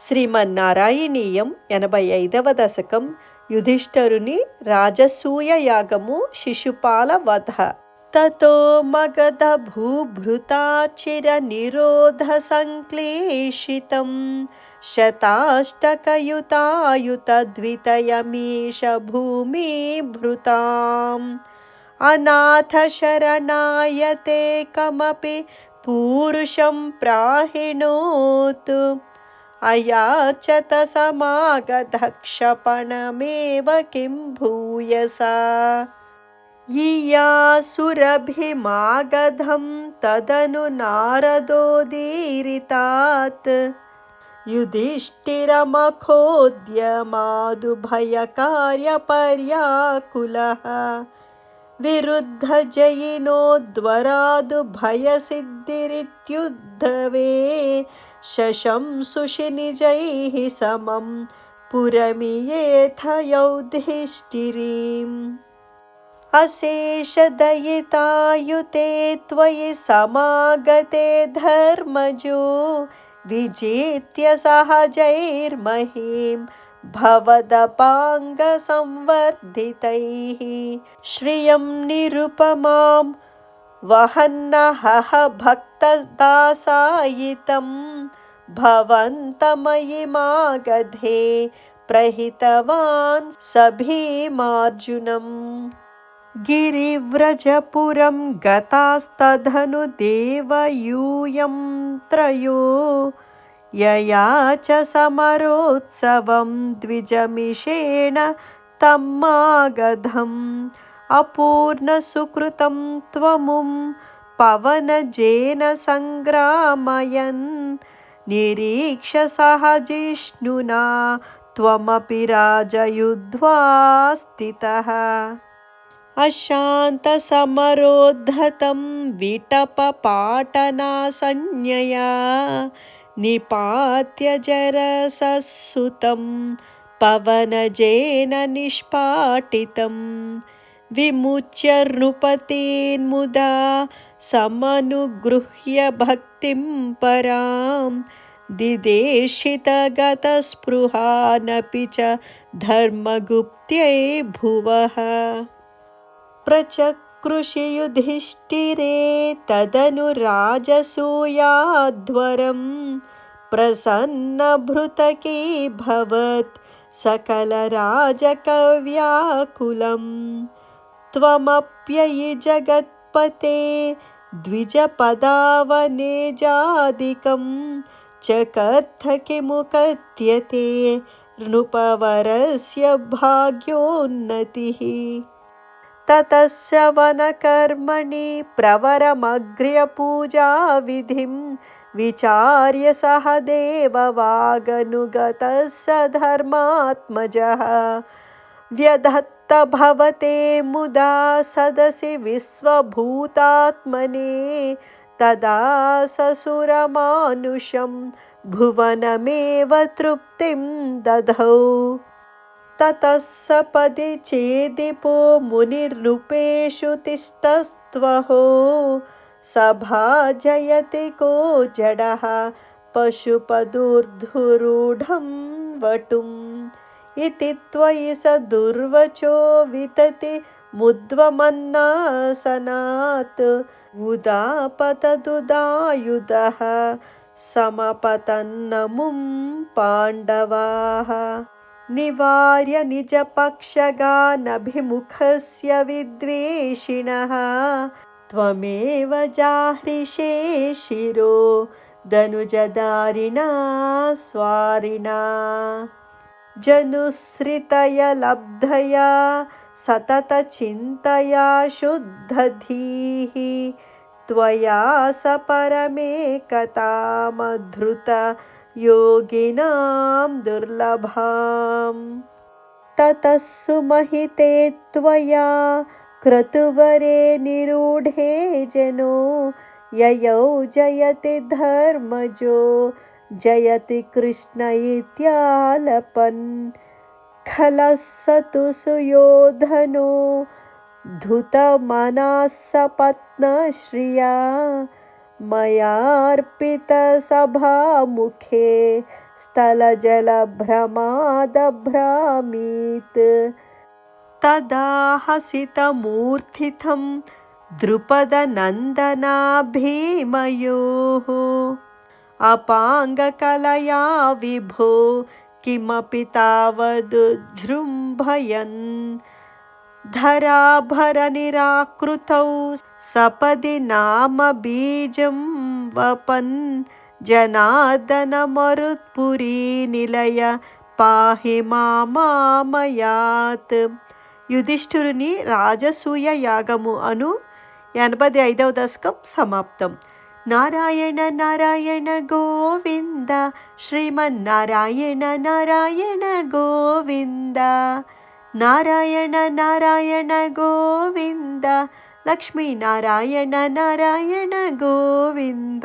శ్రీమన్నారాయణీయం ఎనభై ఐదవ దశకం యుధిష్ఠరుని రాజసూయ యాగము శిశుపాల వధ తతో మగధ భూభృతాచిర నిరోధ సంక్లేషితం శతాష్టకయుతాయుత ద్వితయమీష భూమి భృతాం అనాథ శరణాయతే కమపి పూరుషం ప్రాహిణోతు अयाचत समागधक्षपणमेव किं भूयसा? यियासुरभिमागधं तदनु नारदोदीरितात् युधिष्ठिरमखोद्यमादुभयकार्यपर्याकुलः विरुद्धजयिनोद्वरादुभयसिद्धिरित्युद्धवे शशंसुषि निजैः समं पुरमियेथ यौधिष्ठिरीम् अशेषदयितायुते त्वयि समागते धर्मजो विजेत्य सहजैर्महीं भवदपाङ्गसंवर्धितैः। श्रियं निरुपमां वहन्नहः भक्तदासायितं भवन्तमयिमागधे प्रहितवान् स भीमार्जुनम् गिरिव्रजपुरं गतास्तधनुदेवयूयं त्रयो यया च समरोत्सवं द्विजमिषेण तम्मागधम्। अपूर्णसुकृतं त्वमुं पवनजेन सङ्ग्रामयन्। निरीक्ष सहजिष्णुना त्वमपि राजयुध्वा स्थितः अशान्तसमरोद्धतं विटपपाटनासंज्ञया। निपात्य जरसुतं पवनजेन निष्पाटितं। विमुच्य नृपतीन्मुदा समनुगृह्य भक्तिं परां। दिदेशितगतस्पृहानपि च धर्मगुप्त्यै भुवः। प्रचकृषियुधिष्ठिरे तदनुराजसूयाध्वरं प्रसन्नभृतकीभवत् सकलराजकव्याकुलं त्वमप्ययि जगत्पते द्विजपदावनेजादिकं च किमुकथ्यते नृपवरस्य भाग्योन्नतिः ततस्य वनकर्मणि प्रवरमग्र्यपूजाविधिं विचार्य सह देववागनुगतः स धर्मात्मजः। व्यधत्त भवते मुदा सदसि विश्वभूतात्मने, तदा ससुरमानुषं भुवनमेव तृप्तिं दधौ। ततः सपदि चेदिपो मुनिर्नृपेषु तिष्ठस्त्वहो। सभा जयति को जडः पशुपदुर्धुरूढं वटुम्। इति त्वयि स दुर्वचो वितति मुद्वमन्नासनात्। उदापतदुदायुधः समपतन्नमुं पाण्डवाः निवार्य निजपक्षगानभिमुखस्य विद्वेषिणः। त्वमेव जाहृषे शिरो धनुजदारिणा स्वारिणा। जनुसृतयलब्धया सततचिन्तया शुद्धधीः त्वया स परमेकतामधृत योगिनां दुर्लभाम्। ततः सुमहिते त्वया क्रतुवरे निरूढे जनो, ययौ जयति धर्मजो, जयति कृष्ण इत्यालपन्। खलः स तु सुयोधनो धुतमनः सपत्नश्रिया मयार्पितसभामुखे स्थलजलभ्रमादभ्रामीत्। तदा हसितमूर्थितं द्रुपदनन्दना भीमयोः अपाङ्गकलया विभो किमपि तावदुजृम्भयन् धराभरनिराकृतौ सपदि नाम बीजं वपन् నిలయ పాహి మామామయాత్ యుధిష్ఠురుని రాజసూయ యాగము అను ఎనభై ఐదవ దశకం సమాప్తం నారాయణ నారాయణ గోవింద శ్రీమన్నారాయణ నారాయణ గోవింద नारायण नारायण गोविन्द लक्ष्मीनारायण नारायण गोविन्द।